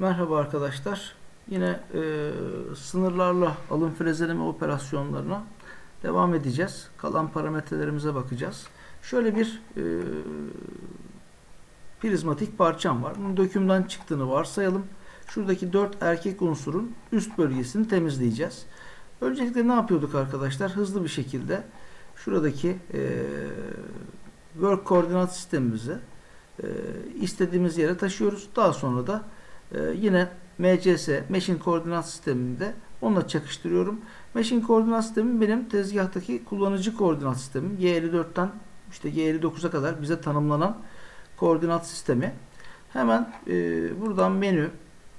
Merhaba arkadaşlar. Yine e, sınırlarla alım frezeleme operasyonlarına devam edeceğiz. Kalan parametrelerimize bakacağız. Şöyle bir e, prizmatik parçam var. Bunun dökümden çıktığını varsayalım. Şuradaki dört erkek unsurun üst bölgesini temizleyeceğiz. Öncelikle ne yapıyorduk arkadaşlar? Hızlı bir şekilde şuradaki e, work koordinat sistemimizi e, istediğimiz yere taşıyoruz. Daha sonra da e, yine MCS, Machine Koordinat Sisteminde onunla çakıştırıyorum. Machine Koordinat Sistemi benim tezgahtaki kullanıcı koordinat sistemim. Y54'ten işte Y59'a kadar bize tanımlanan koordinat sistemi. Hemen e, buradan menü,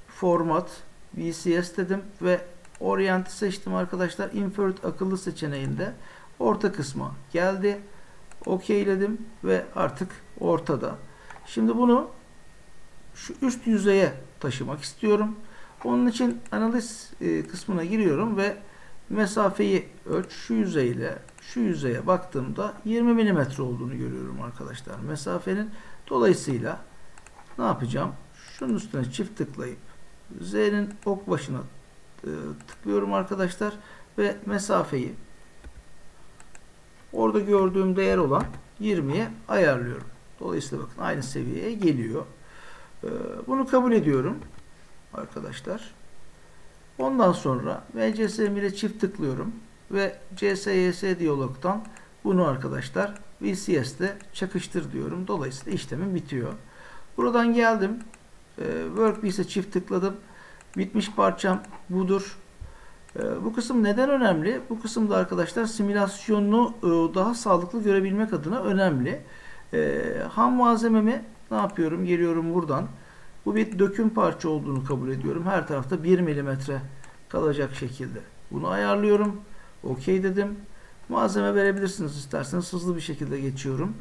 format, VCS dedim ve Orient'i seçtim arkadaşlar. Invert akıllı seçeneğinde orta kısma geldi. Okeyledim ve artık ortada. Şimdi bunu şu üst yüzeye taşımak istiyorum. Onun için analiz e, kısmına giriyorum ve mesafeyi ölç şu yüzeyle şu yüzeye baktığımda 20 mm olduğunu görüyorum arkadaşlar mesafenin. Dolayısıyla ne yapacağım? Şunun üstüne çift tıklayıp Z'nin ok başına e, tıklıyorum arkadaşlar ve mesafeyi orada gördüğüm değer olan 20'ye ayarlıyorum. Dolayısıyla bakın aynı seviyeye geliyor. Ee, bunu kabul ediyorum arkadaşlar. Ondan sonra VCSM ile çift tıklıyorum ve CSYS diyalogtan bunu arkadaşlar VCS'de çakıştır diyorum. Dolayısıyla işlemim bitiyor. Buradan geldim. Ee, Workpiece'e çift tıkladım. Bitmiş parçam budur. Ee, bu kısım neden önemli? Bu kısımda arkadaşlar simülasyonunu e, daha sağlıklı görebilmek adına önemli. Ham malzememi ne yapıyorum? Geliyorum buradan. Bu bir döküm parça olduğunu kabul ediyorum. Her tarafta 1 mm kalacak şekilde. Bunu ayarlıyorum. OK dedim. Malzeme verebilirsiniz isterseniz. Hızlı bir şekilde geçiyorum.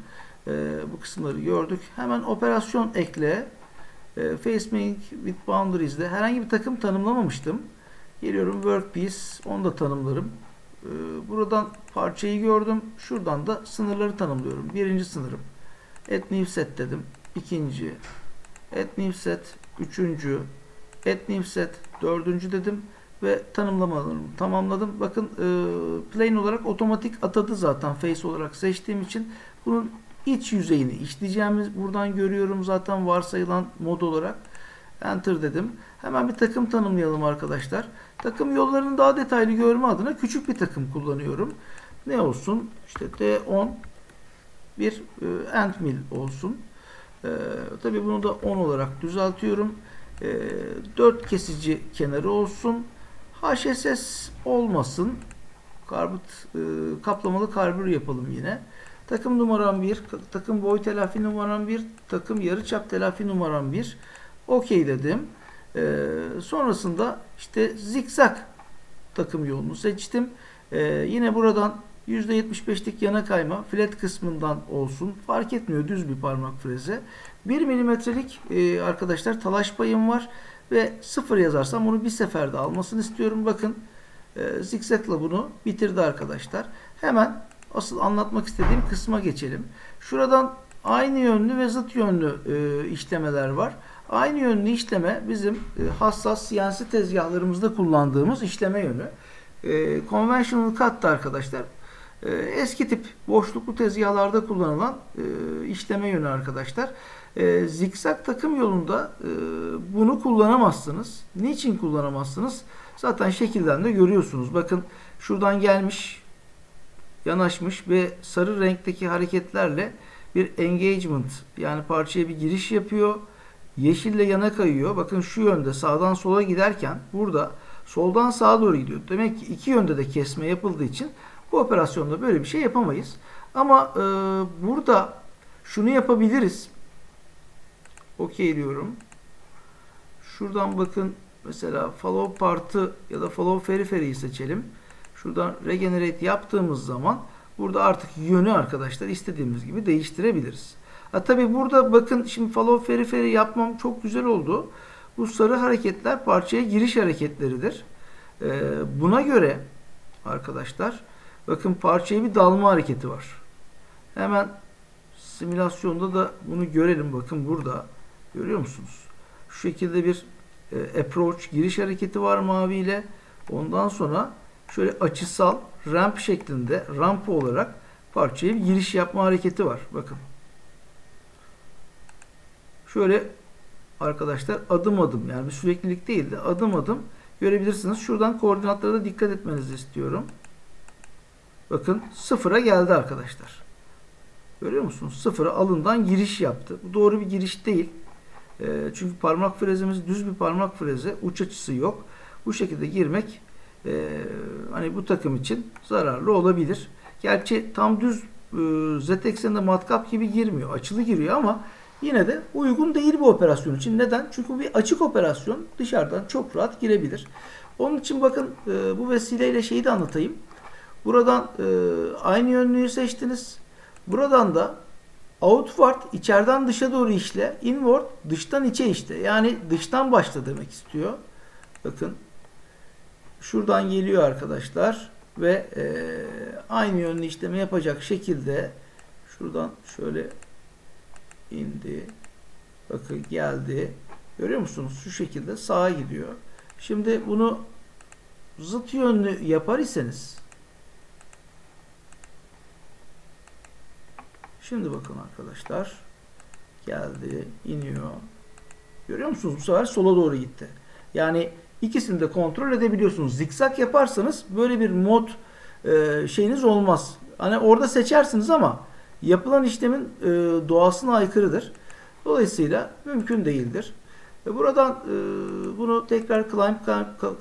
Ee, bu kısımları gördük. Hemen operasyon ekle. Ee, Facemaking with Boundaries'de herhangi bir takım tanımlamamıştım. Geliyorum Workpiece. Onu da tanımlarım. Ee, buradan parçayı gördüm. Şuradan da sınırları tanımlıyorum. Birinci sınırım. Add new set dedim. İkinci. Add new set. Üçüncü. Add new set. Dördüncü dedim. Ve tanımlamalarımı tamamladım. Bakın e, plane olarak otomatik atadı zaten face olarak seçtiğim için. Bunun iç yüzeyini işleyeceğimiz buradan görüyorum zaten varsayılan mod olarak. Enter dedim. Hemen bir takım tanımlayalım arkadaşlar. Takım yollarını daha detaylı görme adına küçük bir takım kullanıyorum. Ne olsun? İşte D10 bir e, end mill olsun. E, Tabi bunu da 10 olarak düzeltiyorum. E, 4 kesici kenarı olsun. HSS olmasın. Karbut e, kaplamalı karbür yapalım yine. Takım numaram 1, takım boy telafi numaram 1, takım yarıçap telafi numaram 1. Okey dedim. E, sonrasında işte zikzak takım yolunu seçtim. E, yine buradan %75'lik yana kayma flat kısmından olsun. Fark etmiyor düz bir parmak freze. 1 milimetrelik e, arkadaşlar talaş payım var ve 0 yazarsam bunu bir seferde almasını istiyorum. Bakın e, zikzakla bunu bitirdi arkadaşlar. Hemen asıl anlatmak istediğim kısma geçelim. Şuradan aynı yönlü ve zıt yönlü e, işlemeler var. Aynı yönlü işleme bizim e, hassas CNC tezgahlarımızda kullandığımız işleme yönü. E, conventional cut da arkadaşlar eski tip boşluklu tezgahlarda kullanılan e, işleme yönü arkadaşlar. E, zikzak takım yolunda e, bunu kullanamazsınız. Niçin kullanamazsınız? Zaten şekilden de görüyorsunuz. Bakın şuradan gelmiş, yanaşmış ve sarı renkteki hareketlerle bir engagement yani parçaya bir giriş yapıyor. Yeşille yana kayıyor. Bakın şu yönde sağdan sola giderken burada soldan sağa doğru gidiyor. Demek ki iki yönde de kesme yapıldığı için bu operasyonda böyle bir şey yapamayız. Ama e, burada şunu yapabiliriz. Okey diyorum. Şuradan bakın mesela follow partı ya da follow periphery'yi seçelim. Şuradan regenerate yaptığımız zaman burada artık yönü arkadaşlar istediğimiz gibi değiştirebiliriz. Ha tabi burada bakın şimdi follow periphery yapmam çok güzel oldu. Bu sarı hareketler parçaya giriş hareketleridir. Ee, buna göre arkadaşlar bakın parçaya bir dalma hareketi var. Hemen simülasyonda da bunu görelim. Bakın burada görüyor musunuz? Şu şekilde bir e, approach giriş hareketi var maviyle. Ondan sonra şöyle açısal ramp şeklinde ramp olarak parçaya bir giriş yapma hareketi var. Bakın. Şöyle arkadaşlar adım adım yani bir süreklilik değil de adım adım görebilirsiniz. Şuradan koordinatlara da dikkat etmenizi istiyorum. Bakın sıfıra geldi arkadaşlar. Görüyor musunuz? Sıfıra alından giriş yaptı. Bu doğru bir giriş değil. E, çünkü parmak frezemiz düz bir parmak freze. Uç açısı yok. Bu şekilde girmek e, hani bu takım için zararlı olabilir. Gerçi tam düz e, z ekseninde matkap gibi girmiyor. Açılı giriyor ama yine de uygun değil bu operasyon için. Neden? Çünkü bir açık operasyon dışarıdan çok rahat girebilir. Onun için bakın e, bu vesileyle şeyi de anlatayım. Buradan e, aynı yönlüğü seçtiniz. Buradan da outward içeriden dışa doğru işle, inward dıştan içe işte. Yani dıştan başla demek istiyor. Bakın şuradan geliyor arkadaşlar ve e, aynı yönlü işlemi yapacak şekilde şuradan şöyle indi. Bakın geldi. Görüyor musunuz? Şu şekilde sağa gidiyor. Şimdi bunu zıt yönlü yapar iseniz Şimdi bakın arkadaşlar. Geldi, iniyor. Görüyor musunuz? Bu sefer sola doğru gitti. Yani ikisini de kontrol edebiliyorsunuz. Zikzak yaparsanız böyle bir mod e, şeyiniz olmaz. Hani orada seçersiniz ama yapılan işlemin e, doğasına aykırıdır. Dolayısıyla mümkün değildir. Ve buradan e, bunu tekrar climb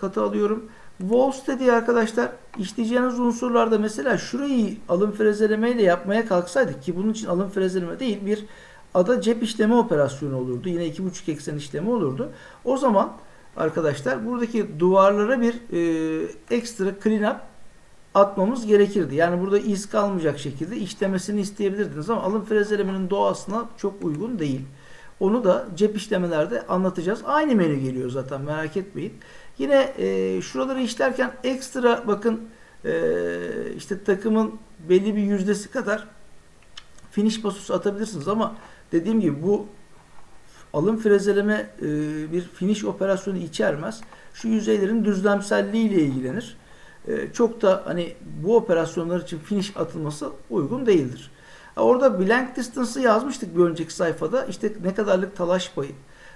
katı alıyorum. Walls dediği arkadaşlar işleyeceğiniz unsurlarda mesela şurayı alım frezelemeyle yapmaya kalksaydık ki bunun için alım frezeleme değil bir ada cep işleme operasyonu olurdu. Yine iki buçuk eksen işlemi olurdu. O zaman arkadaşlar buradaki duvarlara bir e, ekstra clean up atmamız gerekirdi. Yani burada iz kalmayacak şekilde işlemesini isteyebilirdiniz ama alım frezelemenin doğasına çok uygun değil. Onu da cep işlemelerde anlatacağız. Aynı menü geliyor zaten merak etmeyin. Yine e, şuraları işlerken ekstra bakın e, işte takımın belli bir yüzdesi kadar finish basusu atabilirsiniz ama dediğim gibi bu alım frezeleme e, bir finish operasyonu içermez. Şu yüzeylerin düzlemselliği ile ilgilenir. E, çok da hani bu operasyonlar için finish atılması uygun değildir. Orada blank distance'ı yazmıştık bir önceki sayfada. İşte ne kadarlık talaş payı.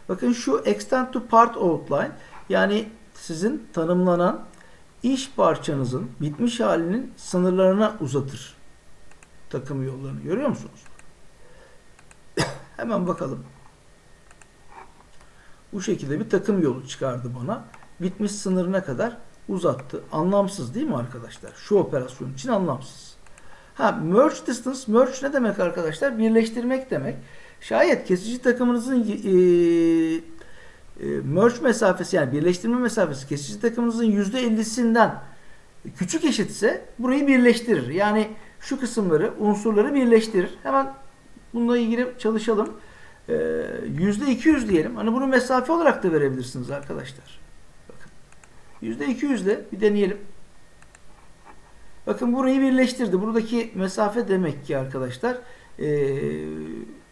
Bakın şu extend to part outline yani sizin tanımlanan iş parçanızın bitmiş halinin sınırlarına uzatır takım yollarını. Görüyor musunuz? Hemen bakalım. Bu şekilde bir takım yolu çıkardı bana. Bitmiş sınırına kadar uzattı. Anlamsız değil mi arkadaşlar? Şu operasyon için anlamsız. Ha merge distance, merge ne demek arkadaşlar? Birleştirmek demek. Şayet kesici takımınızın e, e, merge mesafesi yani birleştirme mesafesi kesici takımınızın %50'sinden küçük eşitse burayı birleştirir. Yani şu kısımları, unsurları birleştirir. Hemen bununla ilgili çalışalım. Ee, %200 diyelim. Hani bunu mesafe olarak da verebilirsiniz arkadaşlar. Bakın. %200 ile bir deneyelim. Bakın burayı birleştirdi. Buradaki mesafe demek ki arkadaşlar e,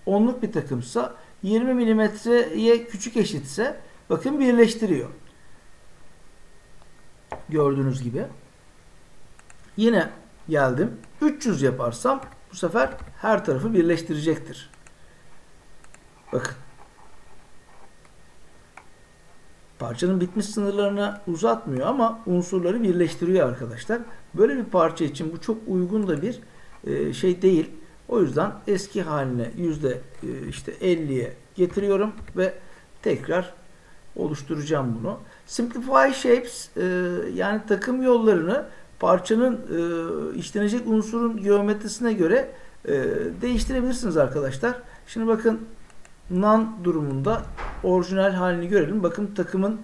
onluk bir takımsa 20 milimetreye küçük eşitse bakın birleştiriyor. Gördüğünüz gibi. Yine geldim. 300 yaparsam bu sefer her tarafı birleştirecektir. Bakın. Parçanın bitmiş sınırlarına uzatmıyor ama unsurları birleştiriyor arkadaşlar. Böyle bir parça için bu çok uygun da bir e, şey değil. O yüzden eski haline yüzde e, işte 50'ye getiriyorum ve tekrar oluşturacağım bunu. Simplify Shapes e, yani takım yollarını parçanın işlenecek unsurun geometrisine göre değiştirebilirsiniz arkadaşlar. Şimdi bakın none durumunda orijinal halini görelim. Bakın takımın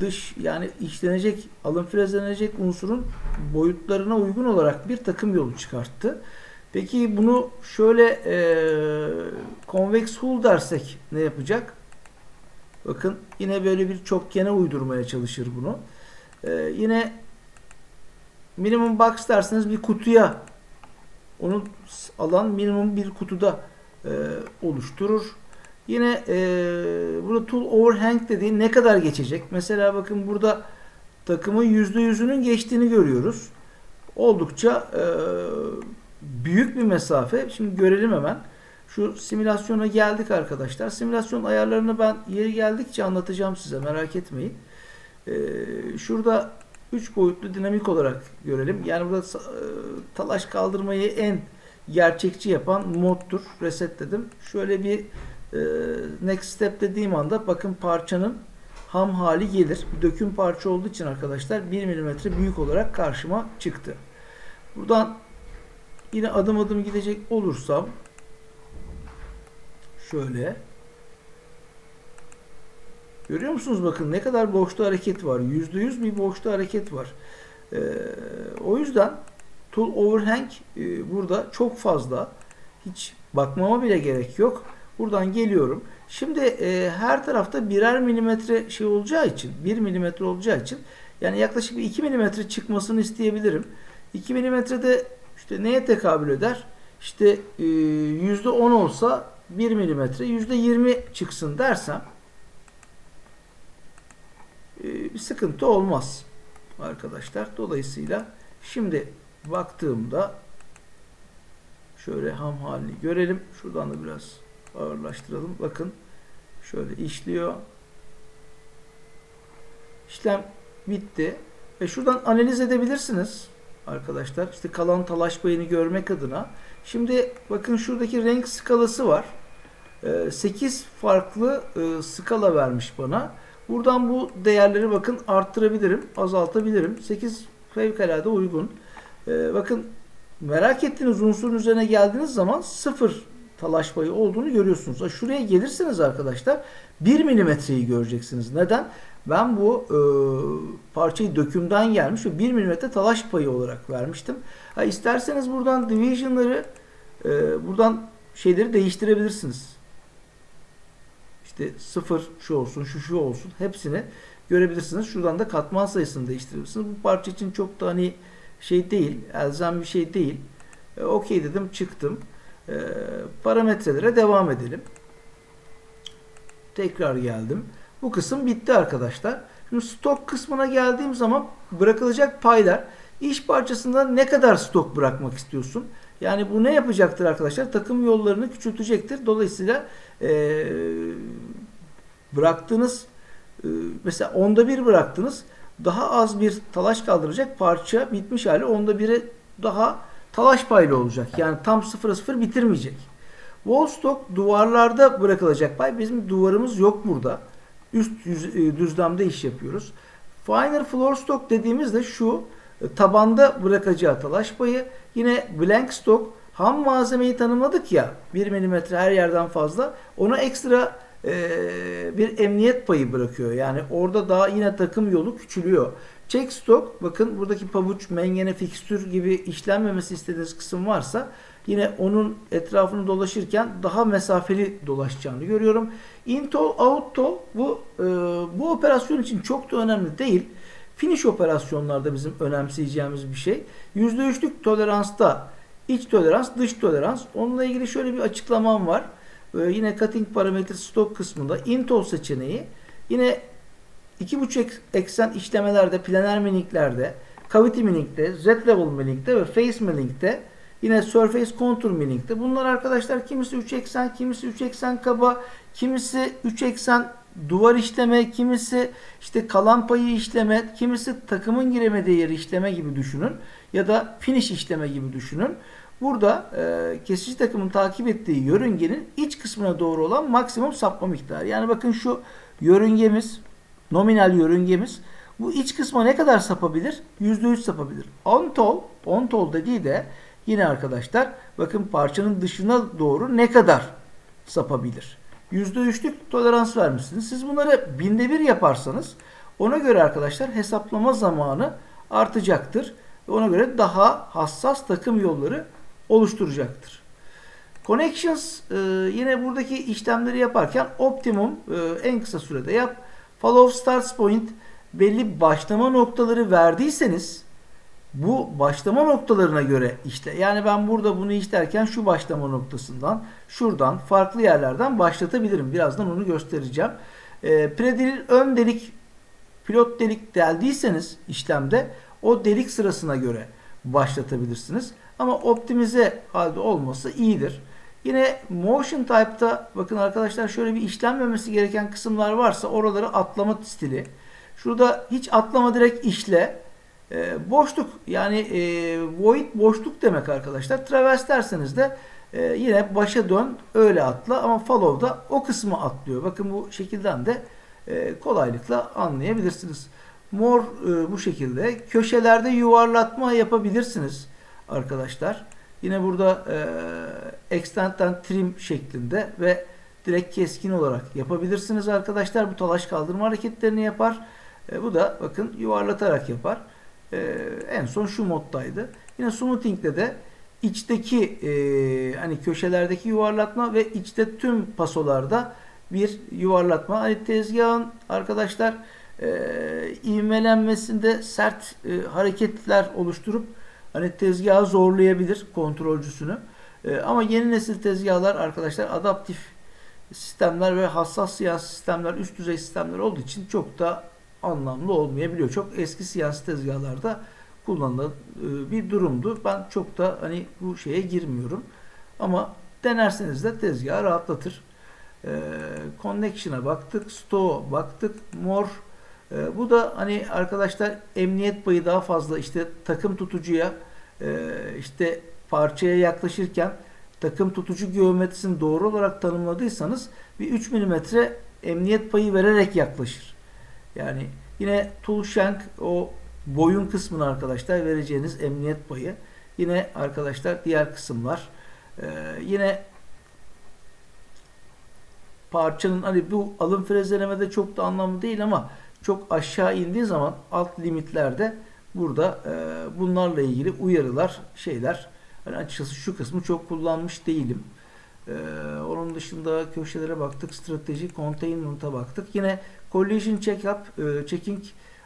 dış yani işlenecek, alın frezlenecek unsurun boyutlarına uygun olarak bir takım yolu çıkarttı. Peki bunu şöyle e, convex hull dersek ne yapacak? Bakın yine böyle bir çokgene uydurmaya çalışır bunu. E, yine minimum box derseniz bir kutuya onu alan minimum bir kutuda e, oluşturur. Yine e, burada tool overhang dediği ne kadar geçecek? Mesela bakın burada takımın %100'ünün geçtiğini görüyoruz. Oldukça e, büyük bir mesafe. Şimdi görelim hemen. Şu simülasyona geldik arkadaşlar. Simülasyon ayarlarını ben yeri geldikçe anlatacağım size merak etmeyin. Ee, şurada 3 boyutlu dinamik olarak görelim. Yani burada e, talaş kaldırmayı en gerçekçi yapan moddur. Reset dedim. Şöyle bir e, next step dediğim anda bakın parçanın ham hali gelir. Döküm parça olduğu için arkadaşlar 1 mm büyük olarak karşıma çıktı. Buradan yine adım adım gidecek olursam şöyle görüyor musunuz bakın ne kadar boşta hareket var. %100 bir boşta hareket var. Ee, o yüzden tool overhang e, burada çok fazla. Hiç bakmama bile gerek yok. Buradan geliyorum. Şimdi e, her tarafta birer milimetre şey olacağı için 1 milimetre olacağı için yani yaklaşık bir 2 milimetre çıkmasını isteyebilirim. 2 milimetrede işte neye tekabül eder? İşte e, %10 olsa 1 milimetre %20 çıksın dersem e, bir sıkıntı olmaz arkadaşlar. Dolayısıyla şimdi baktığımda şöyle ham halini görelim. Şuradan da biraz ağırlaştıralım. Bakın şöyle işliyor. İşlem bitti. Ve şuradan analiz edebilirsiniz arkadaşlar. İşte kalan talaş payını görmek adına. Şimdi bakın şuradaki renk skalası var. 8 ee, farklı e, skala vermiş bana. Buradan bu değerleri bakın arttırabilirim, azaltabilirim. 8 fevkalade uygun. Ee, bakın merak ettiğiniz unsurun üzerine geldiğiniz zaman 0 talaş payı olduğunu görüyorsunuz. Şuraya gelirseniz arkadaşlar 1 milimetreyi göreceksiniz. Neden? Ben bu e, parçayı dökümden gelmiş ve 1 milimetre talaş payı olarak vermiştim. Ha, isterseniz buradan division'ları e, buradan şeyleri değiştirebilirsiniz. İşte 0 şu olsun, şu şu olsun. Hepsini görebilirsiniz. Şuradan da katman sayısını değiştirebilirsiniz. Bu parça için çok da hani şey değil, elzem bir şey değil. E, Okey dedim, çıktım. E, parametrelere devam edelim. Tekrar geldim. Bu kısım bitti arkadaşlar. Şimdi stok kısmına geldiğim zaman bırakılacak paylar iş parçasında ne kadar stok bırakmak istiyorsun? Yani bu ne yapacaktır arkadaşlar? Takım yollarını küçültecektir. Dolayısıyla e, bıraktığınız e, mesela onda bir bıraktınız daha az bir talaş kaldıracak parça bitmiş hali onda biri daha talaş paylı olacak. Yani tam sıfıra sıfır bitirmeyecek. Wall stock duvarlarda bırakılacak pay. Bizim duvarımız yok burada. Üst e, düzlemde iş yapıyoruz. Finer floor stock dediğimizde şu e, tabanda bırakacağı talaş payı. Yine blank stock ham malzemeyi tanımladık ya 1 mm her yerden fazla. Ona ekstra e, bir emniyet payı bırakıyor. Yani orada daha yine takım yolu küçülüyor. Check stock bakın buradaki pabuç, mengene, fikstür gibi işlenmemesi istediğiniz kısım varsa yine onun etrafını dolaşırken daha mesafeli dolaşacağını görüyorum. Intol, outtol bu e, bu operasyon için çok da önemli değil. Finish operasyonlarda bizim önemseyeceğimiz bir şey. %3'lük toleransta iç tolerans, dış tolerans. Onunla ilgili şöyle bir açıklamam var. Ee, yine cutting parametre stok kısmında intol seçeneği yine 2.5 eksen işlemelerde, planer millinglerde, cavity milling'de, z level milling'de ve face milling'de yine surface contour milling'de. Bunlar arkadaşlar kimisi 3 eksen, kimisi 3 eksen kaba, kimisi 3 eksen duvar işleme, kimisi işte kalan payı işleme, kimisi takımın giremediği yeri işleme gibi düşünün ya da finish işleme gibi düşünün. Burada e, kesici takımın takip ettiği yörüngenin iç kısmına doğru olan maksimum sapma miktarı. Yani bakın şu yörüngemiz, nominal yörüngemiz bu iç kısma ne kadar sapabilir? %3 sapabilir. On tol, on tol dediği de yine arkadaşlar bakın parçanın dışına doğru ne kadar sapabilir? %3'lük tolerans vermişsiniz. Siz bunları binde bir yaparsanız ona göre arkadaşlar hesaplama zamanı artacaktır. Ve ona göre daha hassas takım yolları oluşturacaktır. Connections e, yine buradaki işlemleri yaparken optimum e, en kısa sürede yap. Follow starts point belli başlama noktaları verdiyseniz bu başlama noktalarına göre işte yani ben burada bunu işlerken şu başlama noktasından şuradan farklı yerlerden başlatabilirim. Birazdan onu göstereceğim. E, predelil ön delik pilot delik deldiyseniz işlemde o delik sırasına göre başlatabilirsiniz. Ama optimize halde olması iyidir. Yine motion type'ta bakın arkadaşlar şöyle bir işlenmemesi gereken kısımlar varsa oraları atlama stili. Şurada hiç atlama direkt işle. E, boşluk yani e, void boşluk demek arkadaşlar. Traverse derseniz de e, yine başa dön öyle atla ama follow'da o kısmı atlıyor. Bakın bu şekilden de e, kolaylıkla anlayabilirsiniz. Mor e, bu şekilde. Köşelerde yuvarlatma yapabilirsiniz arkadaşlar. Yine burada e, extend'den trim şeklinde ve direkt keskin olarak yapabilirsiniz arkadaşlar. Bu talaş kaldırma hareketlerini yapar. E, bu da bakın yuvarlatarak yapar. E, en son şu moddaydı. Yine smoothing'de de içteki e, hani köşelerdeki yuvarlatma ve içte tüm pasolarda bir yuvarlatma. Hani tezgahın arkadaşlar e, ivmelenmesinde sert e, hareketler oluşturup hani tezgahı zorlayabilir kontrolcüsünü. E, ama yeni nesil tezgahlar arkadaşlar adaptif sistemler ve hassas siyah sistemler, üst düzey sistemler olduğu için çok da anlamlı olmayabiliyor. Çok eski siyasi tezgahlarda kullanılan e, bir durumdu. Ben çok da hani bu şeye girmiyorum. Ama denerseniz de tezgahı rahatlatır. E, connection'a baktık, stoğ'a baktık, mor. E, bu da hani arkadaşlar emniyet payı daha fazla işte takım tutucuya işte parçaya yaklaşırken takım tutucu geometrisini doğru olarak tanımladıysanız bir 3 mm emniyet payı vererek yaklaşır. Yani yine tool shank o boyun kısmını arkadaşlar vereceğiniz emniyet payı. Yine arkadaşlar diğer kısımlar. Ee, yine parçanın hani bu alım frezlemede çok da anlamlı değil ama çok aşağı indiği zaman alt limitlerde burada e, bunlarla ilgili uyarılar şeyler hani açıkçası şu kısmı çok kullanmış değilim. Ee, onun dışında köşelere baktık. Strateji, containment'a baktık. Yine collision check-up, e, checking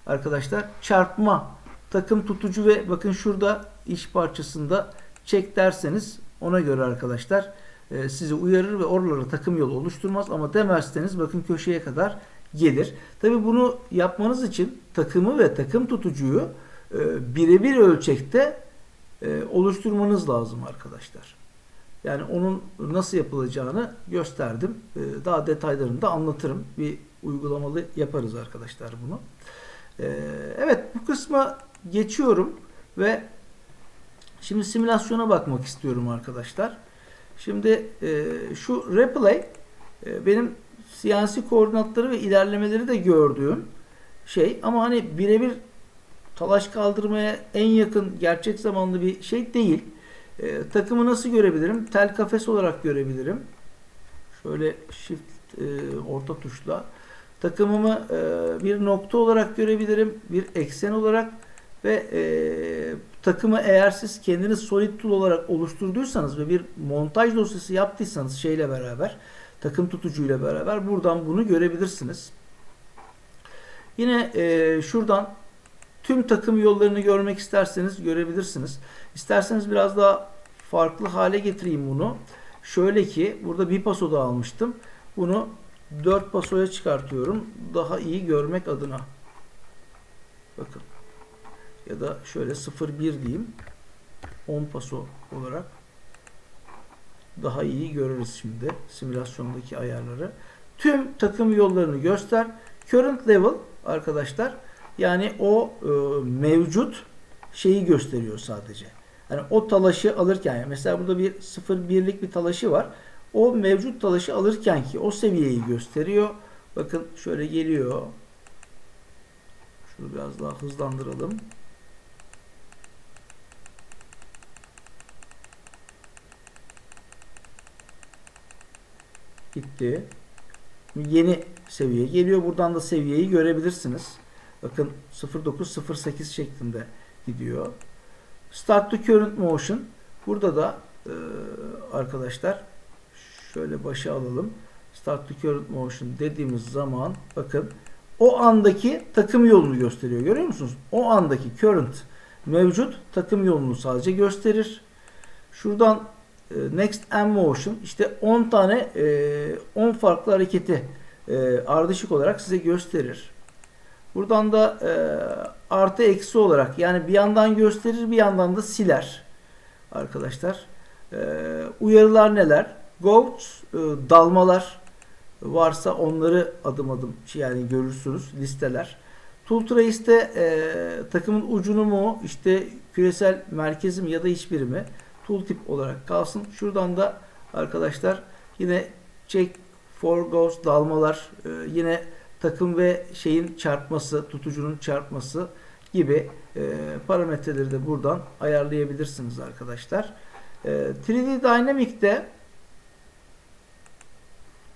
arkadaşlar çarpma takım tutucu ve bakın şurada iş parçasında check derseniz ona göre arkadaşlar e, sizi uyarır ve oralara takım yolu oluşturmaz ama demezseniz bakın köşeye kadar gelir. Tabi bunu yapmanız için takımı ve takım tutucuyu e, birebir ölçekte e, oluşturmanız lazım arkadaşlar. Yani onun nasıl yapılacağını gösterdim. E, daha detaylarını da anlatırım. Bir uygulamalı yaparız arkadaşlar bunu. E, evet bu kısma geçiyorum ve şimdi simülasyona bakmak istiyorum arkadaşlar. Şimdi e, şu replay e, benim siyasi koordinatları ve ilerlemeleri de gördüğüm şey ama hani birebir talaş kaldırmaya en yakın gerçek zamanlı bir şey değil. E, takımı nasıl görebilirim? Tel kafes olarak görebilirim. Şöyle shift e, orta tuşla. Takımımı e, bir nokta olarak görebilirim. Bir eksen olarak ve e, takımı eğer siz kendiniz solid tool olarak oluşturduysanız ve bir montaj dosyası yaptıysanız şeyle beraber takım tutucuyla beraber buradan bunu görebilirsiniz. Yine e, şuradan tüm takım yollarını görmek isterseniz görebilirsiniz. İsterseniz biraz daha farklı hale getireyim bunu. Şöyle ki burada bir paso da almıştım. Bunu 4 pasoya çıkartıyorum. Daha iyi görmek adına. Bakın. Ya da şöyle 0-1 diyeyim. 10 paso olarak daha iyi görürüz şimdi simülasyondaki ayarları. Tüm takım yollarını göster. Current level arkadaşlar yani o e, mevcut şeyi gösteriyor sadece. Yani o talaşı alırken mesela burada bir 0-1'lik bir talaşı var. O mevcut talaşı alırken ki o seviyeyi gösteriyor. Bakın şöyle geliyor. Şunu biraz daha hızlandıralım. Gitti. Yeni seviye geliyor. Buradan da seviyeyi görebilirsiniz. Bakın 0908 şeklinde gidiyor. Start to current motion. Burada da e, arkadaşlar şöyle başa alalım. Start to current motion dediğimiz zaman bakın o andaki takım yolunu gösteriyor. Görüyor musunuz? O andaki current mevcut takım yolunu sadece gösterir. Şuradan Next and Motion işte 10 tane e, 10 farklı hareketi e, ardışık olarak size gösterir. Buradan da e, artı eksi olarak yani bir yandan gösterir bir yandan da siler arkadaşlar. E, uyarılar neler? Goats, e, dalmalar varsa onları adım adım yani görürsünüz listeler. Tool Trace'te e, takımın ucunu mu işte küresel merkezi mi ya da hiçbiri mi tooltip olarak kalsın. Şuradan da arkadaşlar yine check for goes dalmalar e, yine takım ve şeyin çarpması tutucunun çarpması gibi e, parametreleri de buradan ayarlayabilirsiniz arkadaşlar. E, 3D Dynamic'te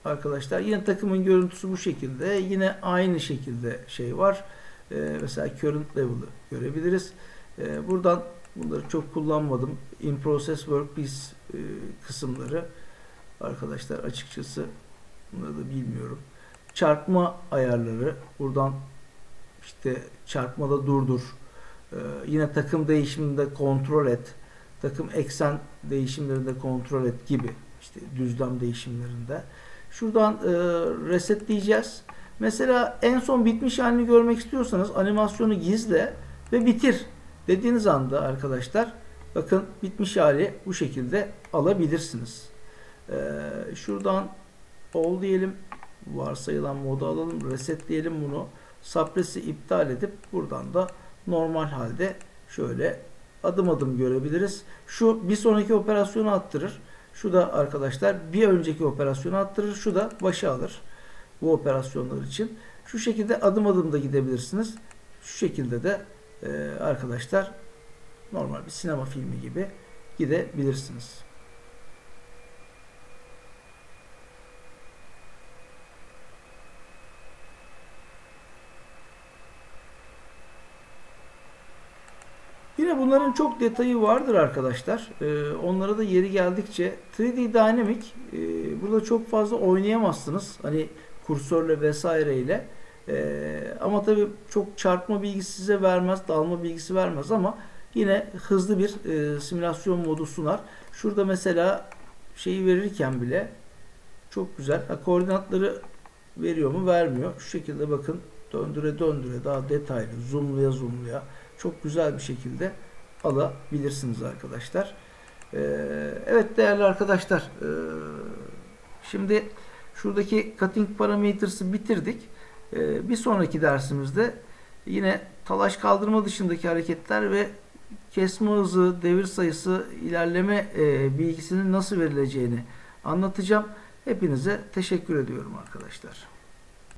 arkadaşlar yine takımın görüntüsü bu şekilde yine aynı şekilde şey var. E, mesela current level'ı görebiliriz. Buradan bunları çok kullanmadım. In process workpiece kısımları arkadaşlar açıkçası bunları da bilmiyorum. Çarpma ayarları buradan işte çarpmada durdur. E, yine takım değişiminde kontrol et. Takım eksen değişimlerinde kontrol et gibi işte düzlem değişimlerinde. Şuradan e, resetleyeceğiz. Mesela en son bitmiş halini görmek istiyorsanız animasyonu gizle ve bitir dediğiniz anda arkadaşlar bakın bitmiş hali bu şekilde alabilirsiniz. Ee, şuradan all diyelim varsayılan modu alalım resetleyelim bunu suppress'i iptal edip buradan da normal halde şöyle adım adım görebiliriz. Şu bir sonraki operasyonu attırır. Şu da arkadaşlar bir önceki operasyonu attırır. Şu da başa alır. Bu operasyonlar için. Şu şekilde adım adım da gidebilirsiniz. Şu şekilde de e, arkadaşlar normal bir sinema filmi gibi gidebilirsiniz. Yine bunların çok detayı vardır arkadaşlar. Ee, onlara da yeri geldikçe 3D Dynamic e, burada çok fazla oynayamazsınız. Hani kursörle vesaireyle. Ee, ama tabii çok çarpma bilgisi size vermez, dalma bilgisi vermez ama yine hızlı bir e, simülasyon modu sunar. Şurada mesela şeyi verirken bile çok güzel. Ha, koordinatları veriyor mu? Vermiyor. Şu şekilde bakın döndüre döndüre daha detaylı zoomluya zoomluya çok güzel bir şekilde alabilirsiniz arkadaşlar. Ee, evet değerli arkadaşlar e, şimdi şuradaki cutting parametres'ı bitirdik. Ee, bir sonraki dersimizde yine talaş kaldırma dışındaki hareketler ve kesme hızı, devir sayısı, ilerleme e, bilgisinin nasıl verileceğini anlatacağım. Hepinize teşekkür ediyorum arkadaşlar.